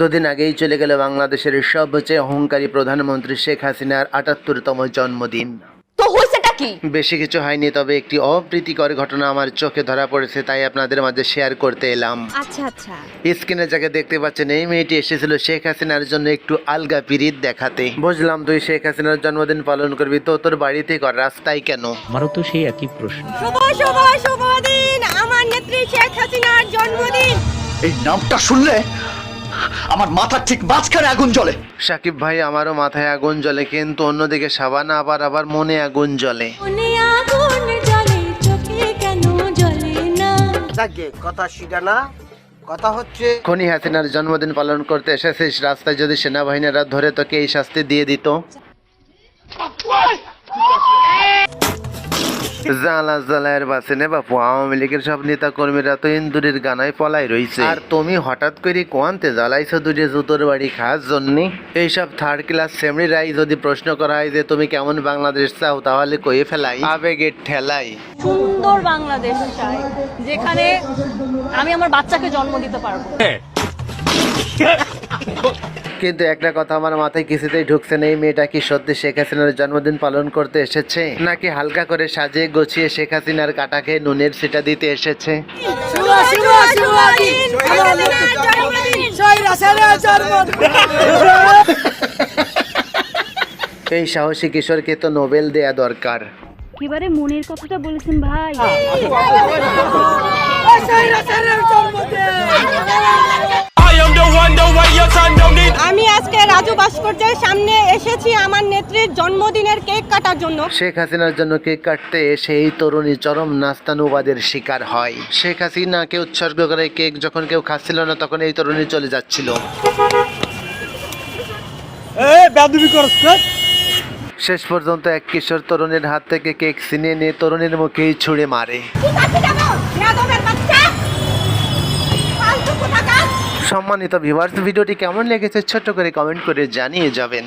দুদিন আগেই চলে গেল বাংলাদেশের সবচেয়ে অহংকারী প্রধানমন্ত্রী শেখ হাসিনার আটাত্তরতম জন্মদিন। কি? বেশি কিছু হয়নি তবে একটি অপ্রীতিকর ঘটনা আমার চোখে ধরা পড়েছে তাই আপনাদের মাঝে শেয়ার করতে এলাম। আচ্ছা আচ্ছা। স্ক্রিনে যাকে দেখতে পাচ্ছেন এই মেয়েটি এসেছিল শেখ হাসিনার জন্য একটু আলগা পিরিত দেখাতে। বুঝলাম তুই শেখ হাসিনার জন্মদিন পালন করবি তো তোর বাড়িতে কর রাস্তায় কেন? আমারও তো সেই একই প্রশ্ন। শুভ শুভ শুভ দিন! আমার নেত্রী শেখ হাসিনার জন্মদিন! এই নামটা শুনলে আমার মাথার ঠিক মাঝখানে আগুন জ্বলে। সাকিব ভাই আমারও মাথায় আগুন জ্বলে কিন্তু অন্যদিকে সাবানা আবার আবার মনে আগুন জ্বলে। মনে আগুন জ্বলে চোখে কেন জ্বলে না? যাকে কথা সেটা না কথা হচ্ছে খনি হাসিনার জন্মদিন পালন করতে এসেছিস রাস্তায় যদি সেনাবাহিনীরা ধরে তোকে এই শাস্তি দিয়ে দিত। জ্বালা জ্বালায়ের বাসে নে বাপু আওয়ামী লীগের সব নেতা কর্মীরা তো ইন্দুরের গানায় পলাই রইছে। আর তুমি হঠাৎ করে কোয়ান্তে জ্বালাইছো দুটো জুতোর বাড়ি খাস জন্য? এইসব থার্ড ক্লাস সেমরিরাই যদি প্রশ্ন করা হয় যে তুমি কেমন বাংলাদেশ চাও তাহলে কয়ে ফেলাই। আবেগের ঠেলাই। সুন্দর বাংলাদেশ চাই যেখানে আমি আমার বাচ্চাকে জন্ম দিতে পারব। কিন্তু একটা কথা আমার মাথায় কিছুতেই ঢুকছে না এই মেয়েটা কি সত্যি শেখ হাসিনার জন্মদিন পালন করতে এসেছে? নাকি হালকা করে সাজিয়ে গুছিয়ে শেখ হাসিনার কাটাকে নুনের সেটা দিতে এসেছে? শুভ শুভ শুভ দিন। আমার নেত্রীর জন্মদিন। এই সাহসী কিশোরকে তো নোবেল দেয়া দরকার। একেবারে মনের কথাটা বলেছেন ভাই। ভাস্কর্যের সামনে এসেছি আমার নেত্রীর জন্মদিনের কেক কাটার জন্য। শেখ হাসিনার জন্য কেক কাটতে সেই তরুণী চরম নাস্তানুবাদের শিকার হয়। শেখ হাসিনাকে উৎসর্গ করে কেক যখন কেউ খাচ্ছিল না তখন এই তরুণী চলে যাচ্ছিল। শেষ পর্যন্ত এক কিশোর তরুণীর হাত থেকে কেক ছিনিয়ে নিয়ে তরুণীর মুখেই ছুঁড়ে মারে। সম্মানিত ভিভার্স ভিডিওটি কেমন লেগেছে ছোট্ট করে কমেন্ট করে জানিয়ে যাবেন।